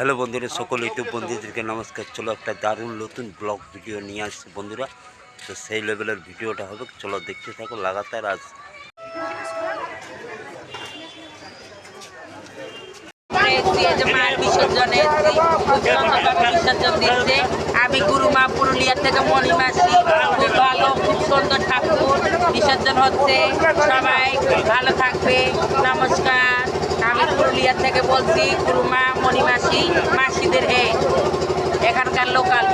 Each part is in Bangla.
হ্যালো বন্ধুরা, সকল ইউটিউব বন্ধুদেরকে নমস্কার। চলো একটা দারুণ নতুন ব্লগ ভিডিও নিয়ে আসছি বন্ধুরা। তো সেই লেভেলের ভিডিওটা হবে, চলো দেখতে থাকো লাগাতার আজ। বিসর্জনে আমি গুরুমা পুরুলিয়া থেকে মণিমাসি খুব ভালো খুব সুন্দর ঠাকুর, বিসর্জন হচ্ছে। সবাই ভালো থাকবে। পুরুলিয়া থেকে বলছি কুরুমা মণিমাসি মাসিদের হে এখানকার লোকাল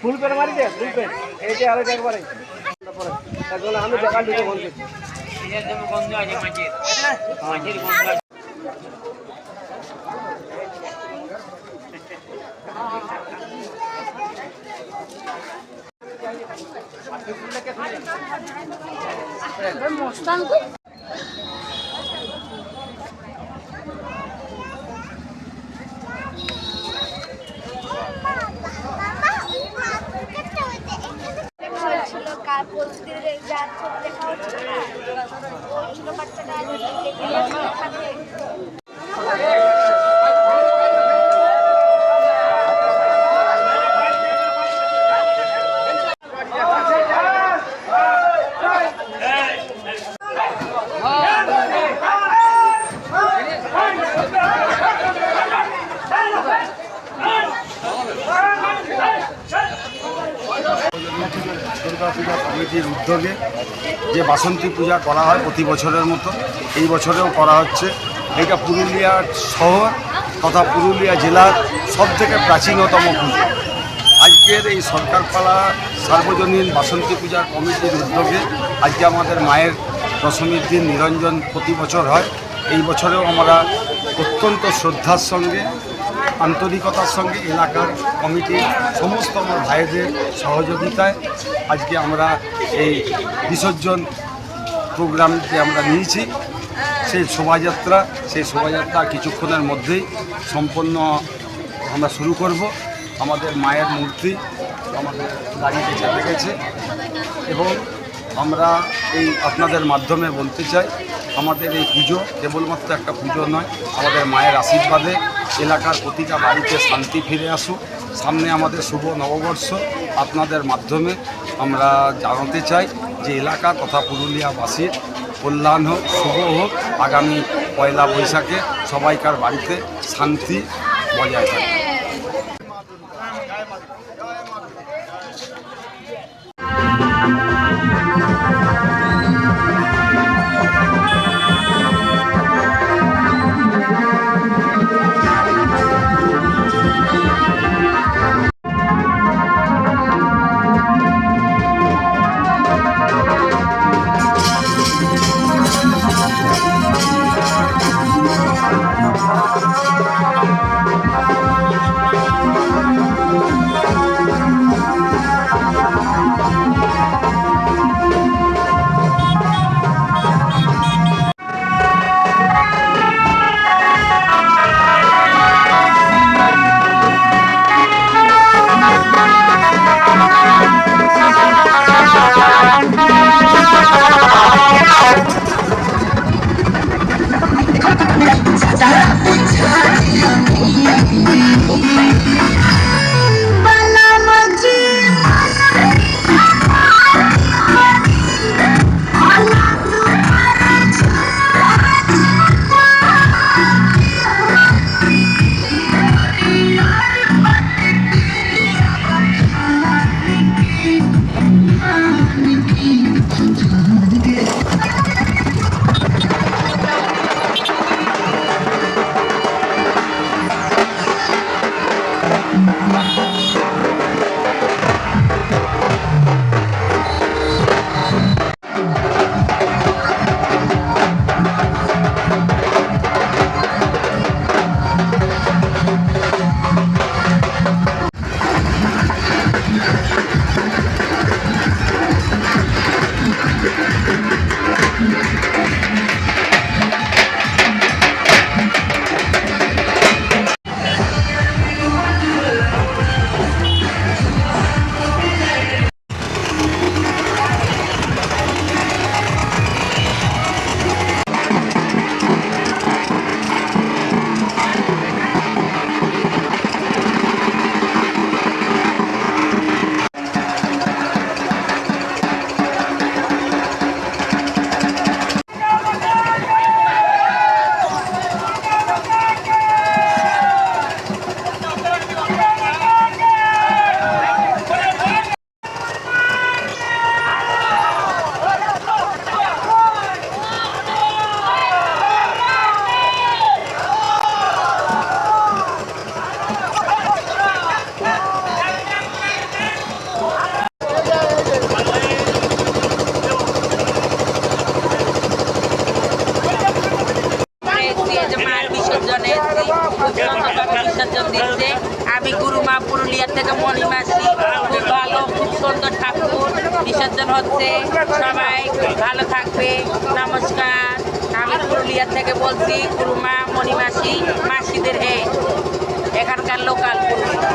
ফুল পেন মারি দে ফুল পেন এই যে আরও একবারে তারপরে আমি দোকান দিতে ফোন করছি ছিল পরশুদিন যার ছবি দেখা হচ্ছিল বাচ্চাটা থাকে দুর্গা পূজা কমিটির উদ্যোগে যে বাসন্তী পূজা করা হয় প্রতি বছরের মতো, এই বছরেও করা হচ্ছে। এটা পুরুলিয়া শহর তথা পুরুলিয়া জেলার সবথেকে প্রাচীনতম পুজো। আজকের এই সরকারপাড়া সার্বজনীন বাসন্তী পূজার কমিটির উদ্যোগে আজকে আমাদের মায়ের দশমীর দিন নিরঞ্জন প্রতি বছর হয়। এই বছরেও আমরা অত্যন্ত শ্রদ্ধার সঙ্গে, আন্তরিকতার সঙ্গে এলাকার কমিটির সমস্ত আমার ভাইদের সহযোগিতায় আজকে আমরা এই বিসর্জন প্রোগ্রামটি আমরা নিয়েছি। সেই শোভাযাত্রা সেই শোভাযাত্রা কিছুক্ষণের মধ্যেই সম্পন্ন আমরা শুরু করব। আমাদের মায়ের মূর্তি আমাদের গাড়িতে চেপে গেছে এবং আমরা এই আপনাদের মাধ্যমে বলতে চাই, আমাদের এই পুজো কেবলমাত্র একটা পুজো নয়, আমাদের মায়ের আশীর্বাদে এলাকার প্রতিটা বাড়িতে শান্তি ফিরে আসুক। সামনে আমাদের শুভ নববর্ষ। আপনাদের মাধ্যমে আমরা জানাতে চাই যে এলাকা তথা পুরুলিয়াবাসীর কল্যাণ হোক, শুভ হোক, আগামী পয়লা বৈশাখে সবাইকার বাড়িতে শান্তি বজায় বিসর্জন দিচ্ছে আমি গুরুমা পুরুলিয়া থেকে মণিমাসি খুব ভালো, খুব সুন্দর ঠাকুর বিসর্জন হচ্ছে। সবাই ভালো থাকবে। নমস্কার। আমি পুরুলিয়া থেকে বলছি, গুরুমা, মণিমাসি, মাসিদের হে। এখানকার লোকাল পুরুলিয়া।